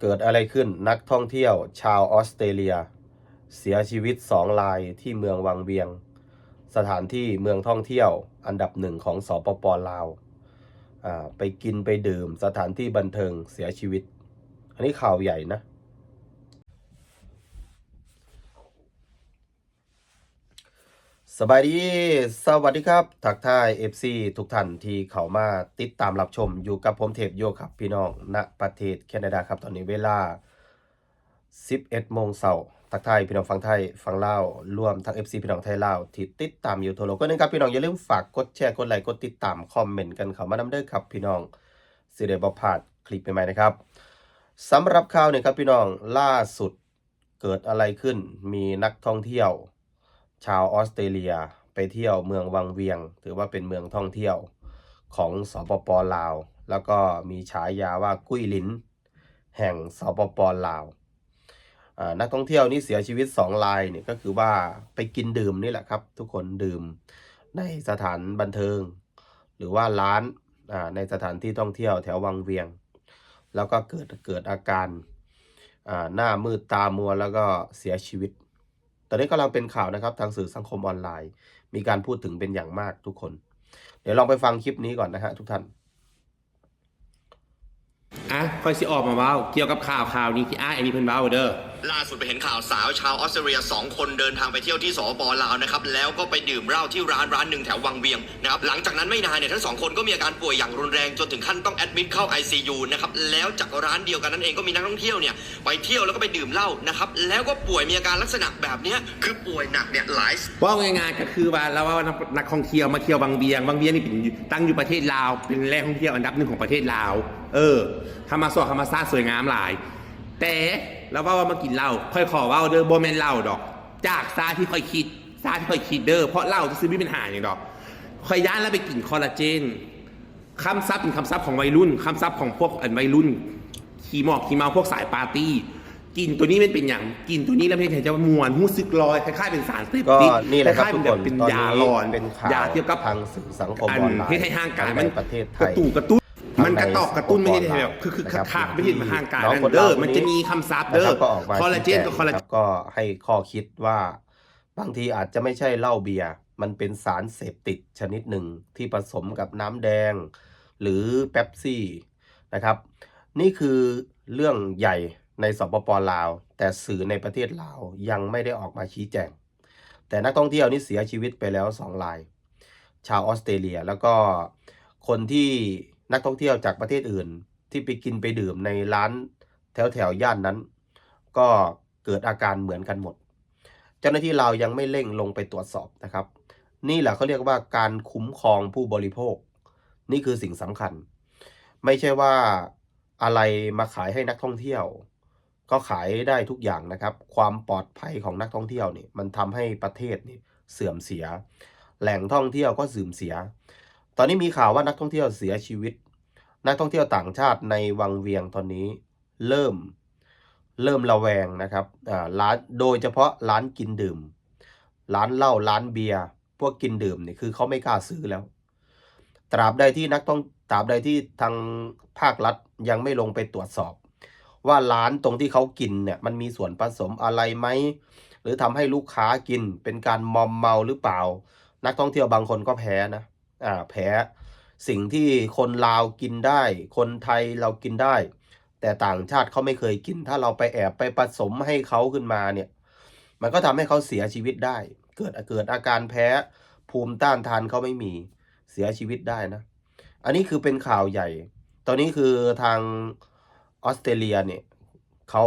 เกิดอะไรขึ้นนักท่องเที่ยวชาวออสเตรเลีย เสียชีวิตสองรายที่เมืองวังเวียง สถานที่เมืองท่องเที่ยวอันดับหนึ่งของสปปลาวไปกินไปดื่มสถานที่บันเทิงเสียชีวิต อันนี้ข่าวใหญ่นะ สบายดี สวัสดีครับ ทักทาย FC ทุกท่านที่เข้ามาติดตามรับชมอยู่กับผมเทพโยครับ พี่น้องณประเทศแคนาดาครับตอนนี้เวลา 11โมงเช้าทักทายพี่น้องฟังไทยฟังเล่ารวมทั้ง FC พี่น้องไทยเล่าที่ติดตามอยู่ทั่วโลกก็นึงครับพี่น้องอย่าลืมฝากกดแชร์กดไลค์กดติดตามคอมเมนต์กันเข้ามานำเด้อครับ พี่น้องสิได้บ่พลาดคลิปใหม่ๆนะครับสำหรับข่าวเนี่ยครับพี่น้องล่าสุดเกิดอะไรขึ้นมีนักท่องเที่ยว ชาวออสเตรเลียไปเที่ยวเมืองวังเวียง ถือว่าเป็นเมืองท่องเที่ยวของสปปลาว แล้วก็มีฉายาว่ากุ้ยลินแห่งสปปลาวนักท่องเที่ยวนี่เสียชีวิตสองรายเนี่ยก็คือว่าไปกินดื่มนี่แหละครับ ทุกคนดื่มในสถานบันเทิง หรือว่าร้านในสถานที่ท่องเที่ยวแถววังเวียง แล้วก็เกิดเกิดอาการหน้ามืดตามัวแล้วก็เสียชีวิต ตอนนี้กำลังเป็นข่าวนะครับทางสื่อสังคมออนไลน์ มีการพูดถึงเป็นอย่างมากทุกคน เดี๋ยวลองไปฟังคลิปนี้ก่อนนะฮะทุกท่านอะคอยสิออกมาเว้าเกี่ยวกับข่าวข่าวนี้ที่อ้ายอันนี้เพิ่นเว้าเด้อล่าสุดไปเห็นข่าวสาวชาวออสเตรเลียสองคนเดินทางไปเที่ยวที่สปลาวนะครับแล้วก็ไปดื่มเหล้าที่ร้านร้านหนึ่งแถววังเวียงนะครับหลังจากนั้นไม่นานเนี่ยทั้งสองคนก็มีอาการป่วยอย่างรุนแรงจนถึงขั้นต้องแอดมิดเข้า ICU นะครับแล้วจากร้านเดียวกันนั้นเองก็มีนักท่องเที่ยวเนี่ยไปเที่ยวแล้วก็ไปดื่มเหล้านะครับแล้วก็ป่วยมีอาการลักษณะแบบนี้คือป่วยหนักเนี่ยหลายว่าง่ายๆก็คือว่าเราว่านักท่องเที่ยวมาเที่ยวบางเวียงบางเวียงนี่เป็นตั้งอยู่ประเทศลาวเป็นแหล่งท่องเที่ยวอันดับหนึ่งของประเทศลาว เออธรรมศาตร์ธรรมศาตร์สวยงามหลาย แต่ เราว่าว่ามากินเหล้าค่อยขอเว่าเด้อโบแมนเหล้าดอก จากซาที่ค่อยคิดซาที่ค่อยคิดเด้อเพราะเหล้าจะซื้อไม่เป็นหาอย่างดอกค่อยย่านแล้วไปกินคอลลาเจนคำซับเป็นคำซับของวัยรุ่นคำซับของพวกอันวัยรุ่นขี่หมอกขี่เมาพวกสายปาร์ตี้กินตัวนี้มันเป็นอย่างกินตัวนี้แล้วเพลงจะมวนหู้สึกลอยคล้ายๆเป็นสารเสพก็ติดนี่แหละครับล้ายๆทุกเป็คนเป็นตอนยานี้หลอนเป็นข่าวยาเกี่ยวกับทางสื่อสังคมอันออนไลน์เฮ็ดให้ห่างกายทั้มันในประเทศไทกระยตูกระตุ้นทั้ง มันกระตอกกระตุ้นไม่ใช่ในแบบคือคือนะครับคักๆไม่ใช่มาห่างกายน้องนั่นคนเด้อลาวมันจะมีคำซับนะเด้คอรับก็ออกมาคอลลาเจนชี้แจงกับคอลลาครับก็ให้ข้อคิดว่าบางทีอาจจะไม่ใช่เหล้าเบียร์มันเป็นสารเสพติดชนิดหนึ่งที่ผสมกับน้ำแดง หรือเป๊ปซี่นะครับ นี่คือเรื่องใหญ่ในสปปลาว แต่สื่อในประเทศลาวยังไม่ได้ออกมาชี้แจง แต่นักท่องเที่ยวนี่เสียชีวิตไปแล้วสองราย ชาวออสเตรเลียแล้วก็คนที่ นักท่องเที่ยวจากประเทศอื่น ที่ไปกินไปดื่มในร้านแถวแถวๆย่านนั้น ก็เกิดอาการเหมือนกันหมด เจ้าหน้าที่เรายังไม่เร่งลงไปตรวจสอบนะครับ นี่แหละเขาเรียกว่าการคุ้มครองผู้บริโภค นี่คือสิ่งสำคัญ ไม่ใช่ว่าอะไรมาขายให้นักท่องเที่ยว ก็ขายได้ทุกอย่างนะครับ ความปลอดภัยของนักท่องเที่ยวนี่มันทำให้ประเทศนี่เสื่อมเสีย แหล่งท่องเที่ยวก็เสื่อมเสีย ตอนนี้มีข่าวว่านักท่องเที่ยวเสียชีวิต นักท่องเที่ยวต่างชาติในวังเวียงตอนนี้เริ่มเริ่มระแวงนะครับร้านโดยเฉพาะร้านกินดื่ม ร้านเหล้าร้านเบียร์พวกกินดื่มเนี่ยคือเขาไม่กล้าซื้อแล้ว ตราบใดที่นักต้องตราบใดที่ทางภาครัฐยังไม่ลงไปตรวจสอบ ว่าร้านตรงที่เขากินเนี่ยมันมีส่วนผสมอะไรไหมหรือทำให้ลูกค้ากินเป็นการมอมเมาหรือเปล่า นักท่องเที่ยวบางคนก็แพ้นะ แพ้สิ่งที่คนลาวกินได้ คนไทยเรากินได้ แต่ต่างชาติเขาไม่เคยกิน ถ้าเราไปแอบไปผสมให้เขาขึ้นมาเนี่ย มันก็ทำให้เขาเสียชีวิตได้ เกิดเกิดอาการแพ้ภูมิต้านทานเขาไม่มีเสียชีวิตได้นะ อันนี้คือเป็นข่าวใหญ่ ตอนนี้คือทางออสเตรเลียเนี่ยเขา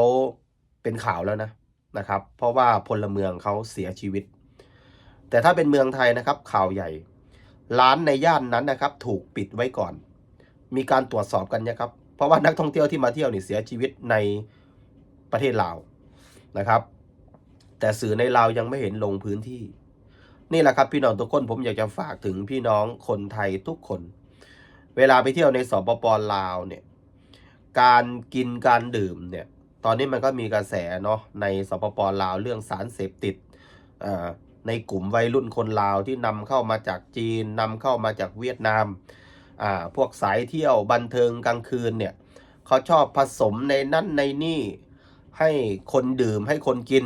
เป็นข่าวแล้วนะนะครับ เพราะว่าพลเมืองเขาเสียชีวิต แต่ถ้าเป็นเมืองไทยนะครับข่าวใหญ่ ร้านในย่านนั้นนะครับ ถูกปิดไว้ก่อน มีการตรวจสอบกันนะครับ เพราะว่านักท่องเที่ยวที่มาเที่ยวนี่เสียชีวิตในประเทศลาวนะครับ แต่สื่อในลาวยังไม่เห็นลงพื้นที่ นี่แหละครับพี่น้องทุกคนผมอยากจะฝากถึงพี่น้องคนไทยทุกคน เวลาไปเที่ยวในสปปลาวเนี่ยการกินการดื่มเนี่ยตอนนี้มันก็มีกระแสเนาะในสปปลาวเรื่องสารเสพติดอ่า ในกลุ่มวัยรุ่นคนลาวที่นำเข้ามาจากจีนนำเข้ามาจากเวียดนามอ่าพวกสายเที่ยวบันเทิงกลางคืนเนี่ยเขาชอบผสมในนั่นในนี่ให้คนดื่มให้คนกิน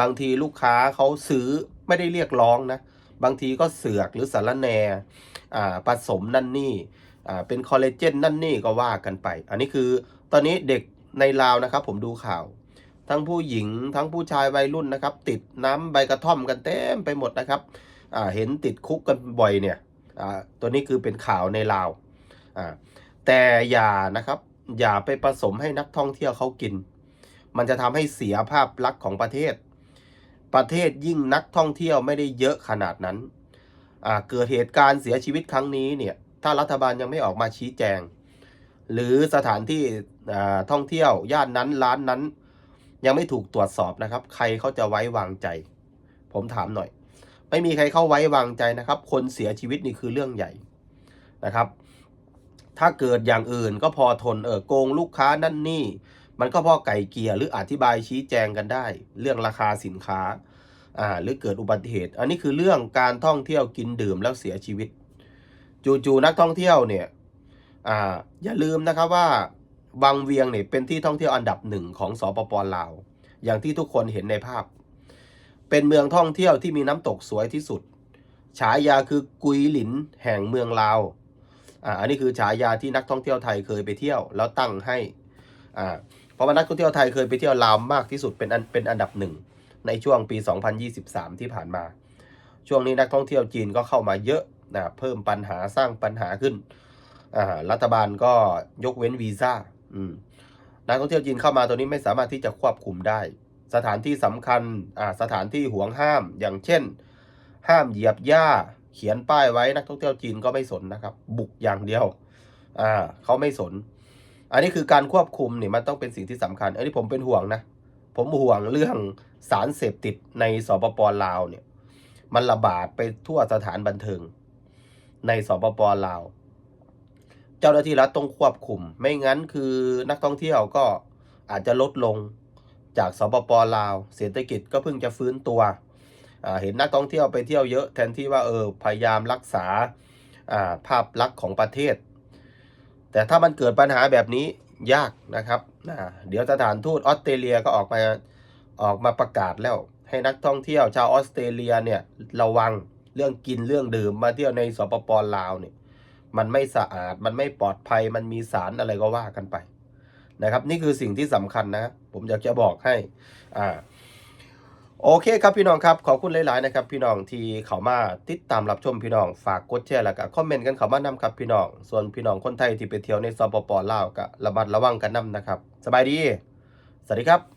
บางทีลูกค้าเขาซื้อไม่ได้เรียกร้องนะบางทีก็เสือกหรือสารแนอ่าผสมนั่นนี่อ่าเป็นคอลลาเจนนั่นนี่ก็ว่ากันไป อันนี้คือตอนนี้เด็กในลาวนะครับผมดูข่าว ทั้งผู้หญิงทั้งผู้ชายวัยรุ่นนะครับ ติดน้ำใบกระท่อมกันเต็มไปหมดนะครับเห็นติดคุกกันบ่อยเนี่ยตัวนี้คือเป็นข่าวในลาวแต่อย่านะครับอย่าไปผสมให้นักท่องเที่ยวเขากิน มันจะทำให้เสียภาพลักษณ์ของประเทศ ประเทศยิ่งนักท่องเที่ยวไม่ได้เยอะขนาดนั้นเกิดเหตุการณ์เสียชีวิตครั้งนี้เนี่ยถ้ารัฐบาลยังไม่ออกมาชี้แจง หรือสถานที่ท่องเที่ยวย่านนั้นร้านนั้น ยังไม่ถูกตรวจสอบนะครับ ใครเขาจะไว้วางใจ ผมถามหน่อย ไม่มีใครเข้าไว้วางใจนะครับ คนเสียชีวิตนี่คือเรื่องใหญ่นะครับ ถ้าเกิดอย่างอื่นก็พอทนเออโกงลูกค้านั่นนี่ มันก็พอไก่เกียร์หรืออธิบายชี้แจงกันได้ เรื่องราคาสินค้าอ่าหรือเกิดอุบัติเหตุ อันนี้คือเรื่องการท่องเที่ยวกินดื่มแล้วเสียชีวิต จู่ๆนักท่องเที่ยวเนี่ยอ่าอย่าลืมนะครับว่า บางเวียงเนี่ยเป็นที่ท่องเที่ยวอันดับหนึ่งของสปปลาว อย่างที่ทุกคนเห็นในภาพ เป็นเมืองท่องเที่ยวที่มีน้ำตกสวยที่สุด ฉายาคือกุยหลินแห่งเมืองลาวอ่าอันนี้คือฉายาที่นักท่องเที่ยวไทยเคยไปเที่ยว แล้วตั้งให้อ่าเพราะว่านักท่องเที่ยวไทยเคยไปเที่ยวลาวมากที่สุดเป็นอันเป็นอันดับหนึ่งในช่วงปี 2023 ที่ผ่านมา ช่วงนี้นักท่องเที่ยวจีนก็เข้ามาเยอะนะเพิ่มปัญหาสร้างปัญหาขึ้นอ่ารัฐบาลก็ยกเว้นวีซ่า อืมนักท่องเที่ยวจีนเข้ามาตัวนี้ไม่สามารถที่จะควบคุมได้ สถานที่สำคัญอ่าสถานที่ห่วงห้าม อย่างเช่น ห้ามเหยียบหญ้า เขียนป้ายไว้นักท่องเที่ยวจีนก็ไม่สนนะครับ บุกอย่างเดียวอ่าเขาไม่สน อันนี้คือการควบคุมเนี่ยมันต้องเป็นสิ่งที่สำคัญ อันนี้ผมเป็นห่วงนะ ผมห่วงเรื่องสารเสพติดในสปปลาวเนี่ย มันระบาดไปทั่วสถานบันเทิงในสปปลาว เจ้าหน้าที่รัฐต้องควบคุม ไม่งั้นคือนักท่องเที่ยวก็อาจจะลดลงจากสปปลาว เศรษฐกิจก็เพิ่งจะฟื้นตัว เห็นนักท่องเที่ยวไปเที่ยวเยอะแทนที่ว่าเออพยายามรักษาภาพลักษณ์ของประเทศ แต่ถ้ามันเกิดปัญหาแบบนี้ยากนะครับ เดี๋ยวสถานทูตออสเตรเลียก็ออกมาออกมาประกาศแล้ว ให้นักท่องเที่ยวชาวออสเตรเลียเนี่ยระวังเรื่องกินเรื่องดื่มมาเที่ยวในสปปลาวเนี่ย มันไม่สะอาด มันไม่ปลอดภัย มันมีสารอะไรก็ว่ากันไปนะครับ นี่คือสิ่งที่สำคัญนะ ผมอยากจะบอกให้อ่าโอเคครับพี่น้องครับขอบคุณหลาย ๆ นะครับ พี่น้องที่เข้ามาติดตามรับชมพี่น้องฝากกดแชร์แล้วก็คอมเมนต์กันเข้ามานำครับพี่น้อง ส่วนพี่น้องคนไทยที่ไปเที่ยวในสปปลาวก็ระมัดระวังกันนำนะครับ สบายดี สวัสดีครับ